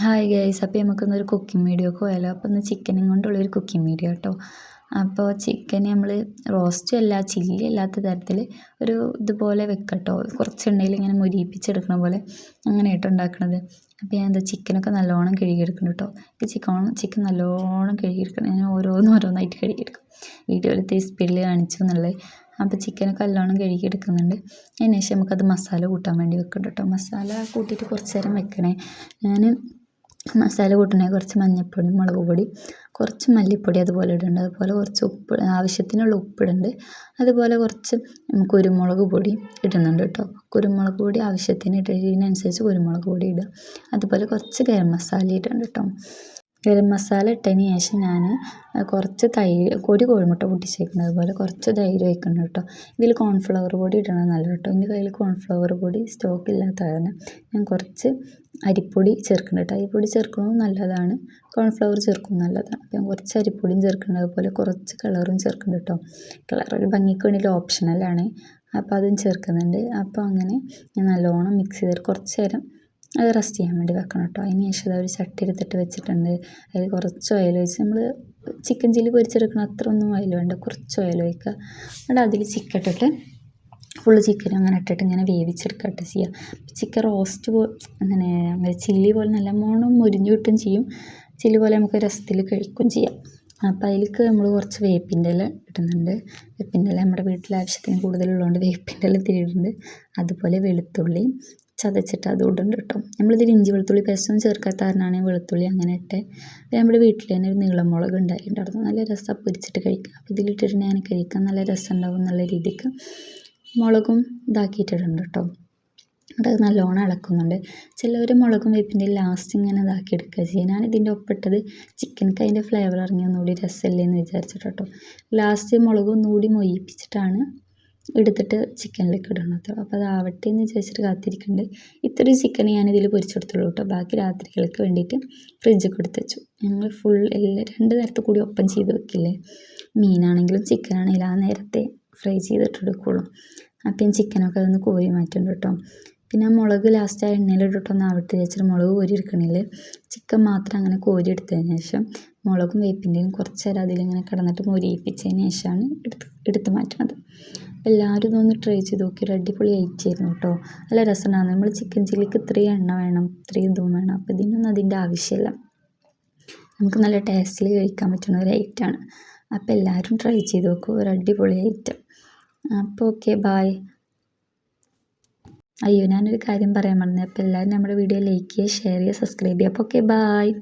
Hi guys അപ്പോൾ നമുക്കൊന്നൊരു cooking വീഡിയോക്ക് പോയാലോ? അപ്പോൾ ഒന്ന് ചിക്കനും കൊണ്ടുള്ളൊരു കുക്കിംഗ് വീഡിയോ കേട്ടോ അപ്പോൾ ചിക്കൻ നമ്മൾ റോസ്റ്റും അല്ല ചില്ലി അല്ലാത്ത തരത്തിൽ ഒരു ഇതുപോലെ വെക്കട്ടോ. കുറച്ചുണ്ടെങ്കിൽ ഇങ്ങനെ മുരിപ്പിച്ചെടുക്കണ പോലെ അങ്ങനെ കേട്ടോ ഉണ്ടാക്കണത്. അപ്പോൾ ഞാൻ എന്താ ചിക്കനൊക്കെ നല്ലോണം കഴുകിയെടുക്കണം കേട്ടോ ചിക്കൻ ചിക്കൻ നല്ലോണം കഴുകിയെടുക്കണം. ഞാൻ ഓരോന്ന് ഓരോന്നായിട്ട് കഴുകിയെടുക്കും. വീഡിയോയിൽ തീ സ്പീഡിൽ കാണിച്ചു എന്നുള്ളത്. അപ്പോൾ ചിക്കനൊക്കെ നല്ലോണം കഴുകിയെടുക്കുന്നുണ്ട്. അതിന് ശേഷം നമുക്കത് മസാല കൂട്ടാൻ വേണ്ടി വെക്കണം കേട്ടോ മസാല കൂട്ടിയിട്ട് കുറച്ച് നേരം വെക്കണേ. ഞാൻ മസാല കൂട്ടണമെങ്കിൽ കുറച്ച് മഞ്ഞൾപ്പൊടി മുളക് പൊടി കുറച്ച് മല്ലിപ്പൊടി അതുപോലെ ഇടുന്നുണ്ട് അതുപോലെ കുറച്ച് ഉപ്പ് ആവശ്യത്തിനുള്ള ഉപ്പിടുന്നുണ്ട് അതുപോലെ കുറച്ച് കുരുമുളക് പൊടി ഇടുന്നുണ്ട് കേട്ടോ. കുരുമുളക് പൊടി ആവശ്യത്തിന് ഇട്ടതിനനുസരിച്ച് കുരുമുളക് പൊടി ഇടുക. അതുപോലെ കുറച്ച് ഗരം മസാല ഇടുന്നുണ്ട് കേട്ടോ. ഗരം മസാല ഇട്ടതിന് ശേഷം ഞാൻ കുറച്ച് തൈര് ഒരു കോഴിമുട്ട പൊട്ടിച്ചേക്കുന്നത് അതുപോലെ കുറച്ച് തൈര് വയ്ക്കുന്നുണ്ട് കേട്ടോ ഇതിൽ കോൺഫ്ലവർ പൊടി ഇടണം നല്ല കേട്ടോ എന്റെ കയ്യിൽ കോൺഫ്ലവർ പൊടി സ്റ്റോക്ക് ഇല്ലാത്ത കാരണം ഞാൻ കുറച്ച് അരിപ്പൊടി ചേർക്കുന്നുണ്ട് കേട്ടോ അരിപ്പൊടി ചേർക്കുന്നതും നല്ലതാണ്. കോൺഫ്ലവർ ചേർക്കും നല്ലതാണ്. ഞാൻ കുറച്ച് അരിപ്പൊടിയും ചേർക്കുന്നുണ്ട് അതുപോലെ കുറച്ച് കളറും ചേർക്കുന്നുണ്ട് കേട്ടോ കളർ ഒരു ഭംഗിക്ക് വേണ്ടിയിട്ട് ഓപ്ഷണലാണ് അപ്പോൾ അതും ചേർക്കുന്നുണ്ട്. അപ്പോൾ അങ്ങനെ ഞാൻ നല്ലോണം മിക്സ് ചെയ്തിട്ട് കുറച്ച് നേരം അത് റെസ്റ്റ് ചെയ്യാൻ വേണ്ടി വെക്കണം കേട്ടോ. അതിന് ശേഷം ഒരു ചട്ടി എടുത്തിട്ട് വെച്ചിട്ടുണ്ട്. അതിൽ കുറച്ച് ഓയിൽ ഒഴിച്ച് നമ്മൾ ചിക്കൻ ചില്ലി പൊരിച്ചെടുക്കണം. അത്ര ഒന്നും ഓയിൽ വേണ്ട. കുറച്ച് ഓയിൽ ഒഴിക്കുക. എന്നിട്ട് അതിൽ ചിക്കൻ ഇട്ടിട്ട് ഫുള്ള് ചിക്കൻ അങ്ങനെ ഇട്ടിട്ട് ഇങ്ങനെ വേവിച്ചെടുക്കട്ടെ ചെയ്യുക ചിക്കൻ റോസ്റ്റ് പോ അങ്ങനെ അങ്ങനെ ചില്ലി പോലെ നല്ല മോണം മുരിഞ്ഞു കിട്ടും ചെയ്യും. ചില്ലി പോലെ നമുക്ക് രസത്തിൽ കഴിക്കും ചെയ്യാം. അപ്പോൾ അതിലേക്ക് നമ്മൾ കുറച്ച് വേപ്പിന്റെ ഇല ഇടുന്നുണ്ട്. വേപ്പിന്റെ ഇല നമ്മുടെ വീട്ടിൽ ആവശ്യത്തിന് കൂടുതലുള്ളതുകൊണ്ട് വേപ്പിന്റെ ഇല തിരിയിട്ടുണ്ട് അതുപോലെ വെളുത്തുള്ളി ചതച്ചിട്ട് അതും ഇടുന്നുണ്ട് കേട്ടോ. നമ്മളിതിൽ ഇഞ്ചി വെളുത്തുള്ളി പേസ്റ്റൊന്നും ചേർക്കാത്ത കാരണമാണ് വെളുത്തുള്ളി അങ്ങനെ ഇട്ട്. നമ്മുടെ വീട്ടിൽ തന്നെ ഒരു നീളമുളക് ഉണ്ടായിട്ടുണ്ടായിരുന്നു നല്ല രസം പൊരിച്ചിട്ട് കഴിക്കുക അപ്പോൾ ഇതിലിട്ടിട്ട് ഞാൻ കഴിക്കാൻ നല്ല രസം ഉണ്ടാവും എന്നുള്ള രീതിക്ക് മുളകും ഇതാക്കിയിട്ടിടുന്നുണ്ട് കേട്ടോ. അത് നല്ലോണം ഇളക്കുന്നുണ്ട്. ചിലവർ മുളകും വേപ്പിന്റെ ലാസ്റ്റ് ഇങ്ങനെ ഇതാക്കി എടുക്കുക ചെയ്യുക ഞാൻ ഇതിന്റെ ഒപ്പിട്ടത് ചിക്കൻക്ക് അതിന്റെ ഫ്ലേവർ ഇറങ്ങി ഒന്നുകൂടി രസമല്ലേ എന്ന് വിചാരിച്ചിട്ട് ലാസ്റ്റ് മുളക് ഒന്നുകൂടി മൊയ്യിപ്പിച്ചിട്ടാണ് എടുത്തിട്ട് ചിക്കനിലേക്ക് ഇടണം കേട്ടോ അപ്പോൾ അത് ആവട്ടെ എന്ന് വിചാരിച്ചിട്ട് കാത്തിരിക്കുന്നുണ്ട് ഇത്രയും ചിക്കൻ ഞാനിതിൽ പൊരിച്ചെടുത്തുള്ളൂ കേട്ടോ ബാക്കി രാത്രികൾക്ക് വേണ്ടിയിട്ട് ഫ്രിഡ്ജിൽ കൊടുത്ത് വെച്ചു. ഞങ്ങൾ ഫുൾ എല്ലാ രണ്ട് നേരത്തെ കൂടി ഒപ്പം ചെയ്ത് വെക്കില്ലേ? മീനാണെങ്കിലും ചിക്കനാണെങ്കിലും ആ നേരത്തെ ഫ്രൈ ചെയ്തിട്ടെടുക്കുള്ളൂ അപ്പം ചിക്കനൊക്കെ അതൊന്ന് കോരി മാറ്റുന്നുണ്ട് കേട്ടോ പിന്നെ മുളക് ലാസ്റ്റ് ആ എണ്ണയിലിട്ടിട്ടൊന്ന് ആവട്ടെ വെച്ചിട്ട് മുളക് കോരി എടുക്കണില്ല ചിക്കൻ മാത്രം അങ്ങനെ കോരി എടുത്തതിന് ശേഷം മുളകും വേപ്പിന്റെയും കുറച്ച് നേരം അതിലിങ്ങനെ കിടന്നിട്ട് മുരിയിപ്പിച്ചതിന് ശേഷമാണ് എടുത്ത് എടുത്ത് മാറ്റുന്നത് എല്ലാവരും ഇതൊന്ന് ട്രൈ ചെയ്ത് നോക്കി. ഒരു അടിപൊളി ആയിരുന്നു കേട്ടോ. നല്ല രസമാണ്. നമ്മൾ ചിക്കൻ ചില്ലിക്ക് ഇത്രയും എണ്ണ വേണം ഇത്രയും ഇതും വേണം. അപ്പോൾ ഇതിനൊന്നും അതിന്റെ ആവശ്യമില്ല. നമുക്ക് നല്ല ടേസ്റ്റിൽ കഴിക്കാൻ പറ്റുന്ന ഒരു ഐറ്റമാണ് അപ്പോൾ എല്ലാവരും ട്രൈ ചെയ്ത് നോക്കൂ. ഒരു അടിപൊളി ഐറ്റം അപ്പോൾ ഓക്കെ ബായ് അയ്യോ ഞാനൊരു കാര്യം പറയാൻ മറന്നു. അപ്പോൾ എല്ലാവരും നമ്മുടെ വീഡിയോ ലൈക്ക് ചെയ്യുക ഷെയർ ചെയ്യുക സബ്സ്ക്രൈബ് ചെയ്യുക. അപ്പോൾ ഓക്കെ ബായ്